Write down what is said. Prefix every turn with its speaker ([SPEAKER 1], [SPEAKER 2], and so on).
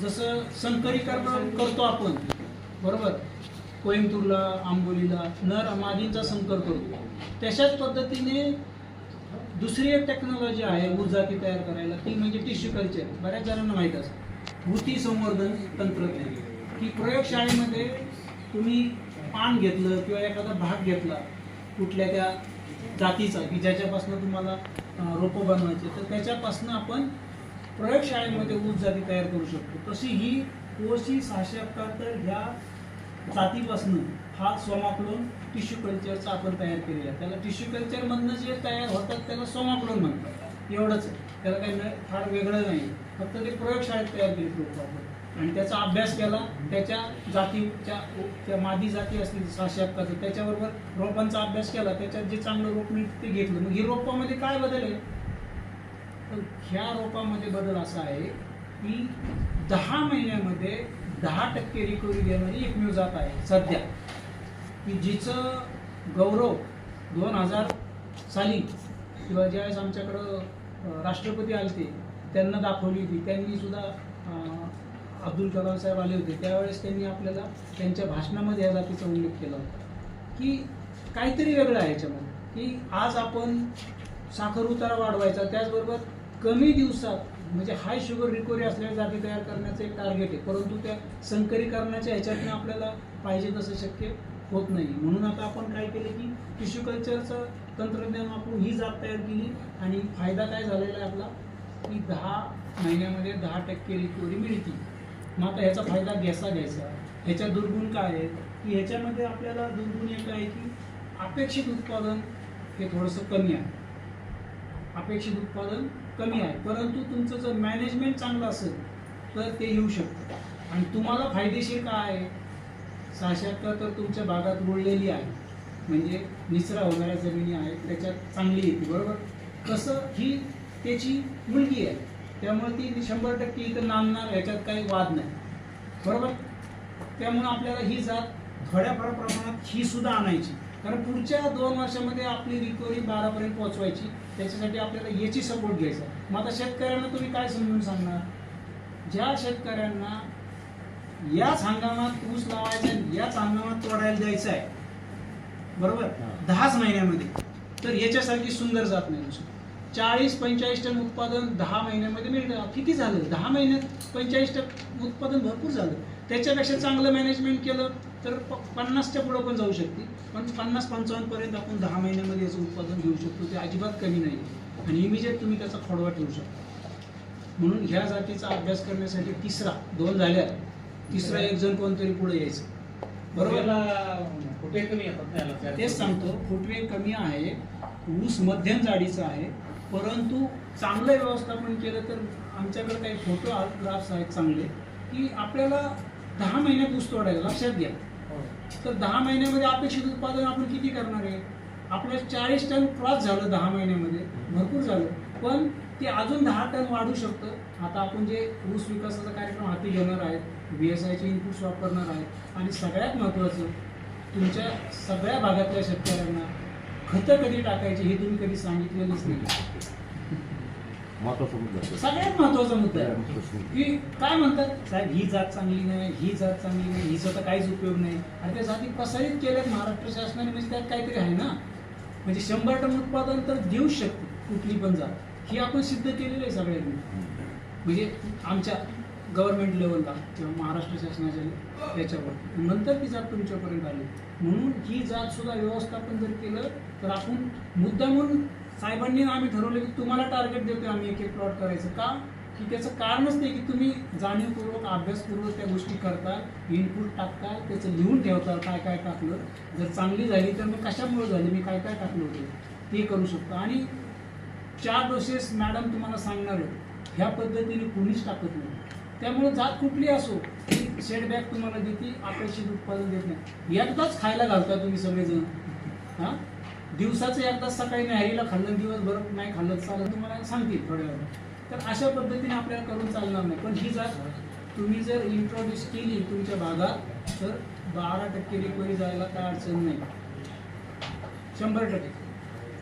[SPEAKER 1] जसं संकरीकरण करतो आपण बरोबर? कोईमतूरला आंबोलीला नर मादींचा संकर करतो तशाच पद्धतीने दुसरी एक टेक्नॉलॉजी आहे ऊर्जाती तयार करायला ती म्हणजे टिश्यू कल्चर बऱ्याच जणांना माहीत असतं भूती संवर्धन तंत्रज्ञान. की प्रयोगशाळेमध्ये तुम्ही पान घेतलं किंवा एखादा भाग घेतला कुठल्या त्या जातीचा की ज्याच्यापासून तुम्हाला रोपं बनवायचे तर त्याच्यापासून आपण प्रयोगशाळेमध्ये ऊस जाती तयार करू शकतो. तशी ही कोशी सहाशे एकाहत्तर ह्या जातीपासून हा सोमाक्लोन टिश्यू कल्चरचा आपण तयार केलेला आहे. त्याला टिश्यू कल्चरमधनं जे तयार होतात त्याला सोमाक्लोन म्हणतात. एवढंच त्याला काही फार वेगळं नाही. फक्त ते प्रयोगशाळेत तयार केले लोक आपण आणि त्याचा अभ्यास केला त्याच्या जातीच्या त्या मादी जाती असतील सहाशे एकाहत्तर त्याच्याबरोबर रोपांचा अभ्यास केला त्याच्यात जे चांगलं रोप मिळतं ते घेतलं. मग ही रोपामध्ये काय बदल आहे? तर ह्या रोपामध्ये बदल असा आहे की दहा महिन्यामध्ये दहा टक्के रिकव्हरी देणारी एकमेव जात आहे सध्या. की जिचं गौरव दोन हजार साली किंवा ज्यावेळेस आमच्याकडं राष्ट्रपती आले ते त्यांना दाखवली होती. त्यांनी सुद्धा अब्दुल कलाम साहेब आले होते. त्यावेळेस त्यांनी आपल्याला त्यांच्या भाषणामध्ये या जातीचा उल्लेख केला होता. की काहीतरी वेगळं आहे याच्यामध्ये. की आज आपण साखर उतारा वाढवायचा त्याचबरोबर कमी दिवसात म्हणजे हाय शुगर रिकव्हरी असलेल्या जाती तयार करण्याचं एक टार्गेट आहे. परंतु त्या संकरीकरणाच्या ह्याच्यातनं आपल्याला पाहिजे तसं शक्य होत नाही. म्हणून आता आपण काय केलं की टिश्यू कल्चरचं तंत्रज्ञान वापरून ही जात तयार केली आणि फायदा काय झालेला आहे आपला? की दहा महिन्यामध्ये दहा टक्के रिकव्हरी मिळते. मग आता ह्याचा फायदा घ्यायचा घ्यायचा. ह्याच्या दुर्गुण काय आहेत? की ह्याच्यामध्ये आपल्याला दुर्गुण एक आहे की अपेक्षित उत्पादन हे थोडंसं कमी आहे. अपेक्षित उत्पादन कमी आहे. परंतु तुमचं जर मॅनेजमेंट चांगलं असेल तर ते येऊ शकतं. आणि तुम्हाला फायदेशीर काय आहे? सहाशे तर तुमच्या भागात रुळलेली आहे. म्हणजे निचरा होणाऱ्या जमिनी आहेत त्याच्यात चांगली येते बरोबर? तसं ही त्याची मुलगी आहे. त्यामुळे ती शंभर टक्के इथं नामणार ह्याच्यात काही वाद नाही. बरोबर? त्यामुळं आपल्याला ही जात थोड्याफार प्रमाणात ही सुद्धा आणायची. कारण पुढच्या दोन वर्षामध्ये आपली रिकव्हरी बारापर्यंत पोहोचवायची. त्याच्यासाठी आपल्याला याची सपोर्ट घ्यायचा मग आता शेतकऱ्यांना तुम्ही काय समजून सांगणार? ज्या शेतकऱ्यांना याच हंगामात ऊस लावायचा याच हंगामात तोडायला द्यायचं आहे बरोबर? दहाच महिन्यामध्ये. तर याच्यासारखी सुंदर जात नाही दुसरी चाळीस पंचेचाळीस टन उत्पादन दहा महिन्यामध्ये मिळतं. किती झालं? दहा महिन्यात पंचेचाळीस टन उत्पादन भरपूर झालं. त्याच्यापेक्षा चांगलं मॅनेजमेंट केलं तर प- पन्नासच्या पुढं पण जाऊ शकते. पण पन्नास पंचावन्न पर्यंत आपण दहा महिन्यामध्ये याचं उत्पादन घेऊ शकतो. ते अजिबात कमी नाही. आणि इमिजिएट तुम्ही त्याचा खोडवा ठेवू शकता. म्हणून ह्या जातीचा अभ्यास करण्यासाठी तिसरा दोन झाल्या. तिसरा एक जण कोणतरी पुढे यायचं. बरोबर? तेच सांगतो फुटवे कमी आहे ऊस मध्यम जाडीचा आहे. परंतु चांगलं व्यवस्थापन केलं तर आमच्याकडे काही फोटोग्राफ्स आहेत चांगले की आपल्याला दहा महिन्यात ऊस तोडायला लक्षात घ्या.
[SPEAKER 2] हो.
[SPEAKER 1] तर दहा महिन्यामध्ये अपेक्षित उत्पादन आपण किती करणार आहे? आपलं चाळीस टन क्रॉस झालं दहा महिन्यामध्ये भरपूर झालं. पण ते अजून दहा टन वाढू शकतं. आता आपण जे ऊस विकासाचा कार्यक्रम हाती घेणार आहेत बी एस आयचे इनपुट्स वापरणार आहेत आणि सगळ्यात महत्त्वाचं तुमच्या सगळ्या भागातल्या शेतकऱ्यांना खतं कधी टाकायची हे तुम्ही कधी सांगितलेलंच नाही.
[SPEAKER 3] महत्त्वाचा मुद्दा आहे.
[SPEAKER 1] सगळ्यात महत्त्वाचा मुद्दा आहे. की काय म्हणतात? साहेब ही जात चांगली नाही ही जात चांगली नाही हिचा तर काहीच उपयोग नाही. आणि त्या जाती प्रसारित केल्यात महाराष्ट्र शासनाने म्हणजे त्यात काहीतरी आहे ना? म्हणजे शंभर टन उत्पादन तर देऊच शकते कुठली पण जात. ही आपण सिद्ध केलेलं आहे सगळ्यांनी. म्हणजे आमच्या गव्हर्नमेंट लेवलला किंवा महाराष्ट्र शासनाच्या याच्यावर. नंतर ती जात तुमच्यापर्यंत आली. म्हणून ही जात सुद्धा व्यवस्थापन जर केलं तर आपण मुद्दा म्हणून साहेबांनी आम्ही ठरवलं की तुम्हाला टार्गेट देतो आम्ही एक एक प्लॉट करायचं. का? की त्याचं कारणच नाही की तुम्ही जाणीवपूर्वक अभ्यासपूर्वक त्या गोष्टी करता इनपुट टाकता त्याचं लिहून ठेवता काय काय टाकलं. जर चांगली झाली तर मग कशामुळे झाली? मी काय काय टाकलं होतं? ते करू शकतो. आणि चार डोसेस मॅडम तुम्हाला सांगणार आहेत. ह्या पद्धतीने कुणीच टाकत नाही. त्यामुळे जात कुठली असो ती सेटबॅक तुम्हाला देते अपेक्षित उत्पादन देत नाही. एकदाच खायला घालता तुम्ही सगळेजण. हां? दिवसाचं एकदा सकाळी न्याहारीला खाल्लं दिवसभर नाही खाल्लं चाललं तुम्हाला सांगतील थोड्या वेळा तर अशा पद्धतीने आपल्याला करून चालणार नाही. पण ही जात तुम्ही जर इंट्रोड्यूस केली तुमच्या भागात तर बारा टक्के रिकव्हरी जायला काय अडचण नाही. शंभर टक्के.